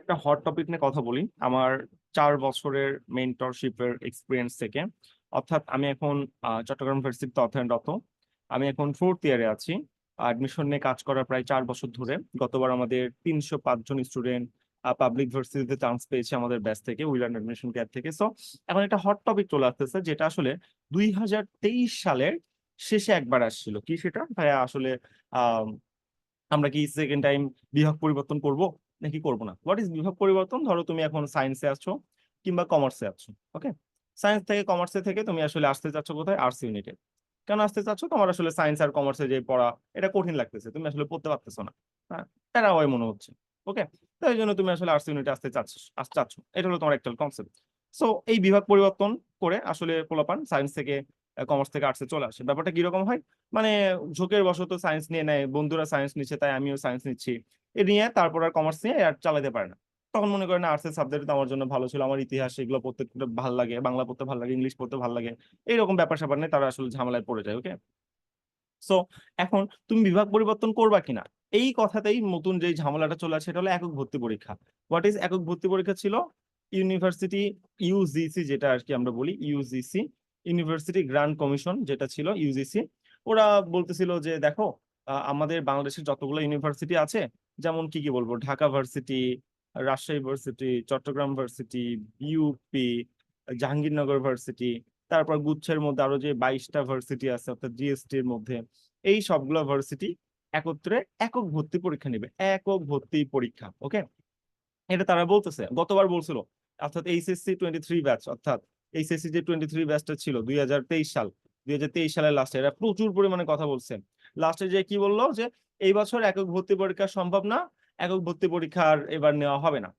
একটা hot topic নিয়ে কথা বলি। আমার চার বছরের মেন্টরশিপের এক্সপিরিয়েন্স থেকে। অর্থাৎ আমি এখন চট্টগ্রাম ভার্সিটিতে অধ্যয়নরত আমি এখন ফোর্থ ইয়ারে আছি। অ্যাডমিশন নিয়ে কাজ করা প্রায় চার বছর ধরে। গতবার আমাদের তিনশো পাঁচজন স্টুডেন্ট পাবলিক ভার্সিটিতে চান্স পেয়েছে আমাদের ব্যাচ থেকে উইলার্ন অ্যাডমিশন ক্যাপ থেকে। সো এখন একটা হট টপিক চলে আসতেছে, যেটা আসলে দুই হাজার তেইশ সালের শেষে একবার আসছিল। কি সেটা? ভাইয়া আসলে আমরা কি সেকেন্ড টাইম বিভাগ পরিবর্তন করব? নাকি করব না? হোয়াট ইজ বিভাগ পরিবর্তন? ধরো তুমি এখন সায়েন্সে আছো কিংবা কমার্সে আছো ওকে সায়েন্স থেকে কমার্সে থেকে তুমি আসলে আসতে চাচ্ছ কোথায়? আর্টস ইউনিটে কেন আসতে চাচ্ছ? তোমার আসলে সায়েন্স আর কমার্সে যে পড়া, এটা কঠিন লাগতেছে, তুমি আসলে পড়তে পারতেছো না। হ্যাঁ প্যারা হয় মনে হচ্ছে ওকে তাই জন্য তুমি আসলে আর্টস ইউনিটে আসতে চাচ্ছ চাচ্ছ। এটা হলো তোমার একটা কনসেপ্ট সো এই বিভাগ পরিবর্তন করে আসলে পোলাপান সায়েন্স থেকে কমার্স থেকে আর্টসে চলে আসে। ব্যাপারটা কীরকম হয়? মানে ঝোঁকের বশত সায়েন্স নিয়ে নেয়, বন্ধুরা সায়েন্স নিচ্ছে, তাই আমিও সায়েন্স নিচ্ছি। এ নিয়ে তারপর আর কমার্স নিয়ে আর চালাতে পারে না। তখন মনে করেন আর্টসের সাবজেক্ট আমার জন্য ভালো ছিল, আমার ইতিহাস এগুলো পড়তে ভালো লাগে, বাংলা পড়তে ভালো লাগে, ইংলিশ পড়তে ভালো লাগে, এইরকম ব্যাপার স্যাপার নিয়ে তারা আসলে ঝামেলায় পড়ে যায় ওকে সো এখন তুমি বিভাগ পরিবর্তন করবা কিনা? এই কথাতেই নতুন যে ঝামেলাটা চলে আসে সেটা হলো একক ভর্তি পরীক্ষা। হোয়াট ইজ একক ভর্তি পরীক্ষা ছিল? ইউনিভার্সিটি ইউজিসি যেটা আর কি আমরা বলি ইউজিসি ইউনিভার্সিটি গ্রান্ট কমিশন যেটা ছিল ইউজিসি ওরা বলতেছিল যে, দেখো আমাদের বাংলাদেশের যতগুলো ইউনিভার্সিটি আছে যেমন কি কি বলব? Dhaka varsity, Rajshahi varsity, Chattogram varsity BUP Jahangirnagar varsity, তারপর গুচ্ছের মধ্যে আরও যে বাইশটা ভার্সিটি আছে, অর্থাৎ জিএসটি এর মধ্যে, এই সবগুলো ভার্সিটি একত্রে একক ভর্তি পরীক্ষা নেবে, একক ভর্তি পরীক্ষা, ওকে? এটা তারা বলতেছে, গতবার বলছিল, অর্থাৎ এইচএসসি টোয়েন্টি থ্রি ব্যাচ অর্থাৎ এইচএসসি যে টোয়েন্টি থ্রি ব্যাচটা ছিল দুই হাজার তেইশ সাল, দুই হাজার তেইশ সালের লাস্টে এরা প্রচুর পরিমাণে কথা বলছে। লাস্টে যে কি বলল? যে এই বছর একক ভর্তি পরীক্ষা সম্ভব না, একক ভর্তি পরীক্ষা আর এবার নেওয়া হবে না।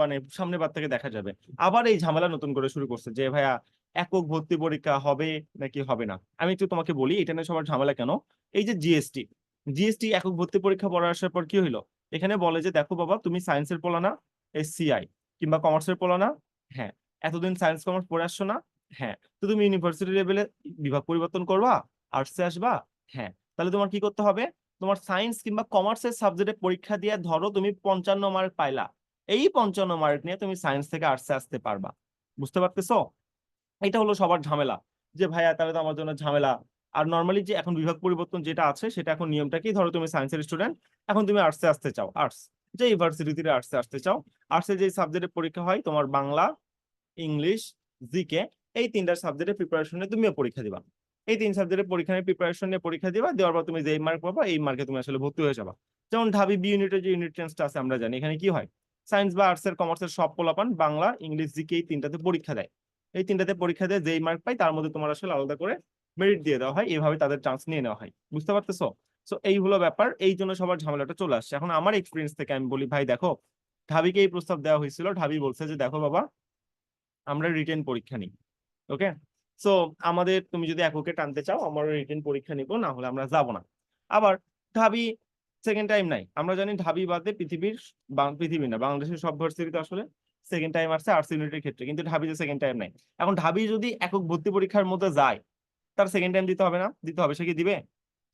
মানে সামনের বার থেকে দেখা যাবে। আবার এই ঝামেলা নতুন করে শুরু করছে যে, ভাইয়া, একক ভর্তি পরীক্ষা হবে নাকি হবে না? আমি একটু তোমাকে বলি, এটা নিয়ে সবার ঝামেলা কেন? এই যে জিএসটি জিএসটি একক ভর্তি পরীক্ষা পড়া আসার পর কি হইল? এখানে বলে যে, দেখো বাবা, তুমি সায়েন্সের পড়া না এসসিআই কিংবা কমার্সের পড়া না? হ্যাঁ। এতদিন সায়েন্স কমার্স পড়ে আসছো না? হ্যাঁ। তো তুমি ইউনিভার্সিটি লেভেলে বিভাগ পরিবর্তন করবা, আর্টসে আসবা? হ্যাঁ। তাহলে তোমার কি করতে হবে? তোমার সায়েন্স কিংবা কমার্সের সাবজেক্টে পরীক্ষা দিয়ে ধরো তুমি পঞ্চান্ন মার্ক পাইলা। এই পঞ্চান্ন মার্ক নিয়ে তুমি সায়েন্স থেকে আর্টসে আসতে পারবা। বুঝতে পারতেছো? এটা হলো সবার ঝামেলা। যে ভাইয়া, তাহলে তো আমার জন্য ঝামেলা। আর নর্মালি যে এখন বিভাগ পরিবর্তন যেটা আছে, সেটা এখন নিয়মটা কি ধরো তুমি সায়েন্সের স্টুডেন্ট এখন তুমি আর্টসে আসতে চাও। আর্টস যে ইউনিভার্সিটিতে আর্টসে আসতে চাও। আর্টসে যে সাবজেক্টের পরীক্ষা হয়, তোমার বাংলা, ইংলিশ জিকে এই তিনটা সাবজেক্টের প্রিপারেশনে তুমিও পরীক্ষা দিবা। এই তিন সাবজেক্টের পরীক্ষা নিয়ে প্রিপারেশন নিয়ে পরীক্ষা দিবা, দেওয়ার পর তুমি যেই মার্ক পাবা, এই মার্কে তুমি আসলে ভর্তি হয়ে যাবা। যেমন ঢাবি বি ইউনিটের যে ইউনিট টেন্সটা আছে আমরা জানি, এখানে কি হয়? সায়েন্স বা আর্টস এর কমার্সের সব পোলাপান বাংলা ইংলিশ জিকে এই তিনটাতে পরীক্ষা দেয়। এই তিনটাতে পরীক্ষা দিয়ে, যেই মার্ক পাই তার মধ্যে তোমার আসলে আলাদা করে মেরিট দিয়ে দেওয়া হয়, এভাবে তাদের চান্স নিয়ে নেওয়া হয়। বুঝতে পারতেছো? সো এই হলো ব্যাপার, এই জন্য সবার ঝামেলাটা চলে আসছে। এখন আমার এক্সপিরিয়েন্স থেকে আমি বলি, ভাই, দেখো, ঢাবিকে এই প্রস্তাব দেওয়া হয়েছিল, ঢাবি বলছে যে, দেখো বাবা, আমরা রিটেন পরীক্ষা নিই ওকে সো আমাদের তুমি যদি এককে টানতে চাও, আমরা রিটেন পরীক্ষা নিব, না হলে আমরা যাব না। আবার ঢাবি সেকেন্ড টাইম নাই। আমরা জানি ঢাবি বাদে পৃথিবীর পৃথিবী না, বাংলাদেশের সব ভার্সিটিতে আসলে সেকেন্ড টাইম আসছে আর্টস ইউনিটের ক্ষেত্রে, কিন্তু ঢাবিতে সেকেন্ড টাইম নাই। এখন ঢাবি যদি একক ভর্তি পরীক্ষার মধ্যে যায়, তার সেকেন্ড টাইম দিতে হবে না? দিতে হবে, সে কি দিবে?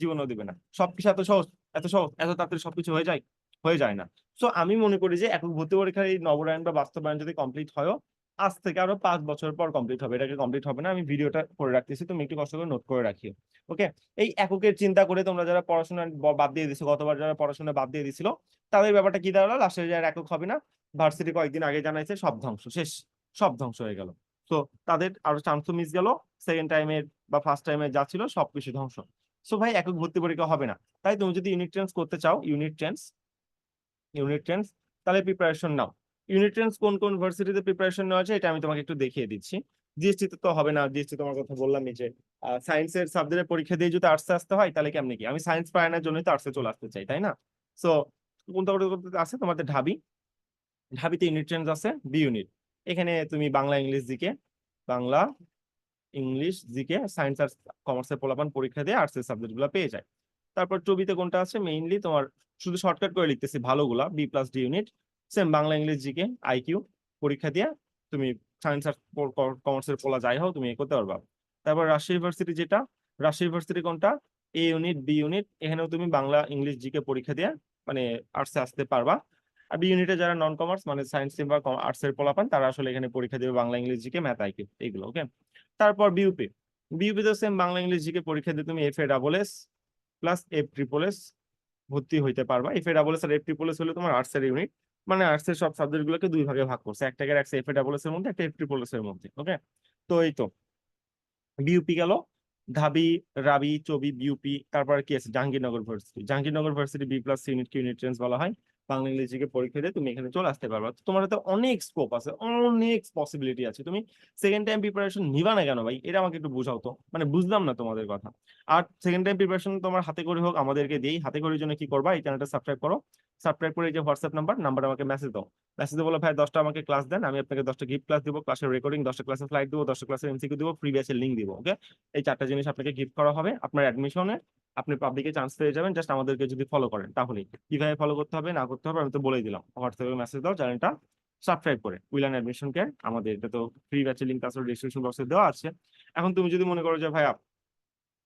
জীবনেও দিবে না। সবকিছু এত সহজ এত সহজ, এত তাড়াতাড়ি সবকিছু হয়ে যায় হয়ে যায় না। সো আমি মনে করি যে একক ভর্তি পরীক্ষার এই নবরায়ণ বা বাস্তবায়ন যদি কমপ্লিট হয় আজ থেকে আরও পাঁচ বছর পর কমপ্লিট হবে। এটাকে কমপ্লিট হবে না, আমি ভিডিওটা করে রাখতেছি, তুমি একটু কষ্ট করে নোট করে রাখিও। ওকে এই এককের চিন্তা করে তোমরা যারা পড়াশোনা বাদ দিয়ে দিছো গতবার যারা পড়াশোনা বাদ দিয়ে দিছিল তাদের ব্যাপারটা কি দাঁড়াল? লাস্টে যারা একক হবে না ভার্সিটি কয়েকদিন আগে জানাইছে, সব ধ্বংস, শেষ, সব ধ্বংস হয়ে গেল। তো তাদের আরও চান্সও মিস গেল সেকেন্ড টাইমের বা ফার্স্ট টাইমে যা ছিল সবকিছু ধ্বংস। সো ভাই, একক ভর্তি পরীক্ষা হবে না। তাই তুমি যদি ইউনিট টেন্স করতে চাও ইউনিট টেন্স ইউনিট টেন্স তাহলে প্রিপারেশন নাও। ইউনিট টেন্স কোন কোন ভার্সিটিতে প্রিপারেশন নেওয়া আছে এটা আমি তোমাকে একটু দেখিয়ে দিচ্ছি। জিএসটি তে হবে না জিএসটি তোমার কথা বললামই যে সায়েন্সের সাবজেক্টের পরীক্ষা দিয়ে যদি আর্টসে আসতে হয়, তাহলে কেমনে কি? আমি সায়েন্স পায়নার জন্যই তো আর্টসে চলে আসতে চাই, তাই না? সো কোনটা আছে তোমাদের ঢাবি? ঢাবিতে ইউনিট টেন্স আছে বি ইউনিট এখানে তুমি Bangla, English GK Bangla, English GK science আর কমার্সের পোলাপান পরীক্ষা দিয়ে আর্টসের সাবজেক্টগুলো পেয়ে যায়। তারপর টবিতে কোনটা আছে? মেইনলি তোমার শুধু শর্টকাট করে লিখতেছি ভালোগুলা B plus D unit same Bangla, English, GK IQ পরীক্ষা দিয়ে তুমি সায়েন্স আর কমার্সের পোলা যাই হোক, তুমি এ করতে পারবা। তারপর রাজশাহী ইউনিভার্সিটি যেটা, রাজশাহী ইউনিভার্সিটি কোনটা? এ ইউনিট বি ইউনিট এখানেও তুমি বাংলা, ইংলিশ, জিকে পরীক্ষা দিয়ে মানে আর্টসে আসতে পারবা। আর বি ইউনিটে যারা নন কমার্স মানে সায়েন্স বা আর্টস এর পোলাপান তারা আসলে এখানে পরীক্ষা দেবে Bangla, English, GK math IQ এইগুলো ওকে তারপর বিউপি বিউপি তো সেম বাংলা, ইংলিশ, জিকে পরীক্ষা দিয়ে তুমি F A double S plus F triple S ভর্তি হইতে পারবা। এফ এ ডাবল এস আর এফ ট্রিপল এস হলে তোমার আর্টস এর ইউনিট মানে আর্টস এর সব সাবজেক্ট গুলোকে দুই ভাগে ভাগ করছে। একটাকে রাখছে এফ এ ডাবল এস এর মধ্যে, একটা এফ ট্রিপল এস এর মধ্যে ওকে তো এই তো বিউপি গেল ঢাবি রাবি, চবি বিউপি তারপর কি আছে? Jahangirnagar varsity Jahangirnagar varsity B plus unit unit trench বলা হয়। বাংলা ইংরেজিকে পরীক্ষা দিয়ে তুমি এখানে চলে আসতে পারবা। তোমার হাতে অনেক স্কোপ আছে, অনেক পসিবিলিটি আছে। তুমি সেকেন্ড টাইম প্রিপারেশন নিবা না কেন ভাই? এটা আমাকে একটু বুঝাও তো। মানে বুঝলাম না তোমাদের কথা। আর সেকেন্ড টাইম প্রিপারেশন তোমার হাতে করে হোক, আমাদেরকে দিই হাতে করে জন্য কি করবা? এই চ্যানেলটা সাবস্ক্রাইব করো। সাবস্ক্রাইব করে এই যে হোয়াটসঅ্যাপ নাম্বার নাম্বার আমাকে মেসেজ দাও। মেসেজে বলো, ভাই, দশটা আমাকে ক্লাস দেন, আমি আপনাকে দশটা গিফট ক্লাস দিব ক্লাসের রেকর্ডিং দশটা ক্লাসের ফ্লাইট দিব, দশটা ক্লাসের এমসিকিউ দিব ফ্রি ব্যাচের লিঙ্ক দিব ওকে এই চারটা জিনিস আপনাকে গিফট করা হবে। আপনার অ্যাডমিশনে আপনি পাবলিকে চান্স পেয়ে যাবেন জাস্ট আমাদেরকে যদি ফলো করেন তাহলে কীভাবে ফলো করতে হবে, না করতে হবে, আমি তো বলেই দিলাম। হোয়াটসঅ্যাপে মেসেজ দাও চ্যানেলটা সাবস্ক্রাইব করে। উইলান অ্যাডমিশন কেয়ার আমাদের এটা তো ফ্রি ব্যাচের লিঙ্ক আসলে ডিসক্রিপশন বক্সে দেওয়া আছে। এখন তুমি যদি মনে করো যে ভাই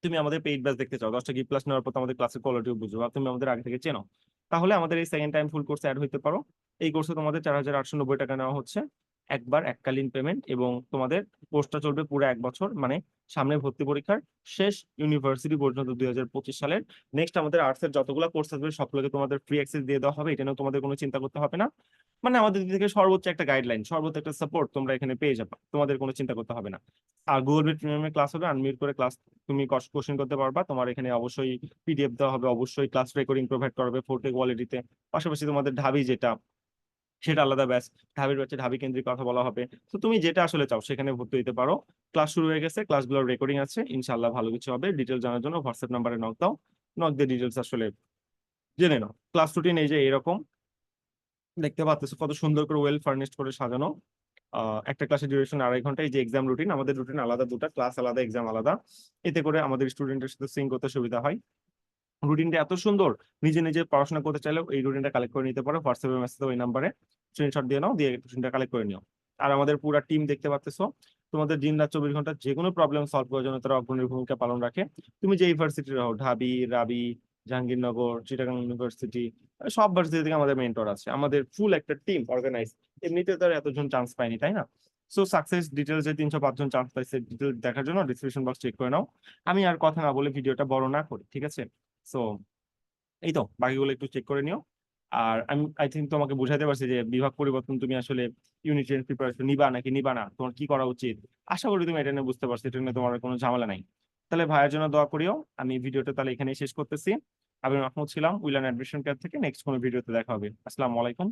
তুমি আমাদের পেইড ব্যাচ দেখতে চাও, দশটা গিফট ক্লাস নেওয়ার পর আমাদের ক্লাসের কোয়ালিটিও বুঝব বা তুমি আমাদের আগে থেকে চেনো, তাহলে আমাদের এই সেকেন্ড টাইম ফুল কোর্সে অ্যাড হইতে পারো। এই কোর্সে তোমাদের চার হাজার আটশো নব্বই টাকা নেওয়া হচ্ছে। একবার এককালীন পেমেন্ট এবং তোমাদের কোর্সটা চলবে পুরো এক বছর মানে সামনে ভর্তি পরীক্ষার শেষ ইউনিভার্সিটি পর্যন্ত দুই হাজার পঁচিশ সালের। নেক্সট আমাদের আর্টস এর যতগুলো কোর্স আসবে, সবগুলোকে তোমাদের ফ্রি অ্যাক্সেস দিয়ে দেওয়া হবে। এটা নিয়েও তোমাদের কোনো চিন্তা করতে হবে না। মানে আমাদের দিক থেকে সর্বোচ্চ একটা গাইডলাইন সর্বোচ্চ একটা সাপোর্ট তোমরা এখানে পেয়ে যাবে। তোমাদের কোনো চিন্তা করতে হবে না। আর গুগল মিট প্রিমিয়ামে ক্লাস হবে আনমিউট করে ক্লাস তুমি কোশ্চেন করতে পারবা। তোমার এখানে অবশ্যই পিডিএফ দেওয়া হবে, অবশ্যই ক্লাস রেকর্ডিং প্রোভাইড করবে ফোর্টে কোয়ালিটিতে পাশাপাশি তোমাদের ঢাবি যেটা সেটা আলাদা ব্যাচ ঢাবির ব্যাচে ঢাবি কেন্দ্রিক কথা বলা হবে। তো তুমি যেটা আসলে চাও সেখানে ভর্তি হতে পারো। ক্লাস শুরু হয়ে গেছে, ক্লাসগুলোর রেকর্ডিং আছে। ইনশাল্লাহ ভালো কিছু হবে। ডিটেল জানার জন্য হোয়াটসঅ্যাপ নাম্বারে নক দাও। নক দিয়ে ডিটেলস আসলে জেনে নাও। ক্লাস রুটিন এই যে এরকম। দেখতে পাচ্ছ কত সুন্দর করে ওয়েল ফার্নিশড করে সাজানো। একটা ক্লাসের ডিউরেশন আড়াই ঘণ্টা। এই যে এক্সাম রুটিন আমাদের রুটিন আলাদা দুটা ক্লাস আলাদা এক্সাম আলাদা। এতে করে আমাদের স্টুডেন্টের সাথে সিঙ্ক করতে সুবিধা হয়। রুটিনটা এত সুন্দর, নিজে নিজে পড়াশোনা করতে চাইলেও এই রুটিনটা কালেক্ট করে নিতে পারো। হোয়াটসঅ্যাপে মেসেজ ওই নাম্বারে স্ক্রিনশট দিয়ে নাও, দিয়ে রুটিনটা কালেক্ট করে নিও। আর আমাদের পুরো টিম দেখতে পাচ্তেছো, তোমাদের দিন রাত চব্বিশ ঘণ্টা যে কোনো প্রবলেম সলভ করার জন্য তারা অগ্রণী ভূমিকা পালন রাখে। তুমি যে ইউনিভার্সিটি হও, ঢাবি, রাবি, জাহাঙ্গীরনগর, চিটাগাং ইউনিভার্সিটি সব ভার্সিটি থেকে আমাদের মেন্টর আছে। আমাদের ফুল একটা টিম অর্গানাইজ এমনিতে তারা এতজন চান্স পায়নি তাই না? সো সাকসেস ডিটেলস যে তিনশো পাঁচজন চান্স পাইছে ডিটেল দেখার জন্য ডিসক্রিপশন বক্স চেক করে নাও। আমি আর কথা না বলে ভিডিওটা বড় না করি, ঠিক আছে? সো এই তো, বাকিগুলো একটু চেক করে নিও। আর আমি আই থিঙ্ক তোমাকে বুঝাইতে পারছি যে বিভাগ পরিবর্তন তুমি আসলে ইউনিট প্রিপারেশন নিবা নাকি নিবা না? তোমার কি করা উচিত? আশা করি তুমি এটা নিয়ে বুঝতে পারছ, এটা নিয়ে তোমার কোনো ঝামেলা নাই। তাহলে ভাইয়ের জন্য দোয়া করিও, আমি ভিডিওটা তাহলে এখানেই শেষ করতেছি। আমি মাহমুদ ছিলাম, উইলান অ্যাডমিশন কেয়ার থেকে নেক্সট কোনো ভিডিওতে দেখা হবে। আসসালামু আলাইকুম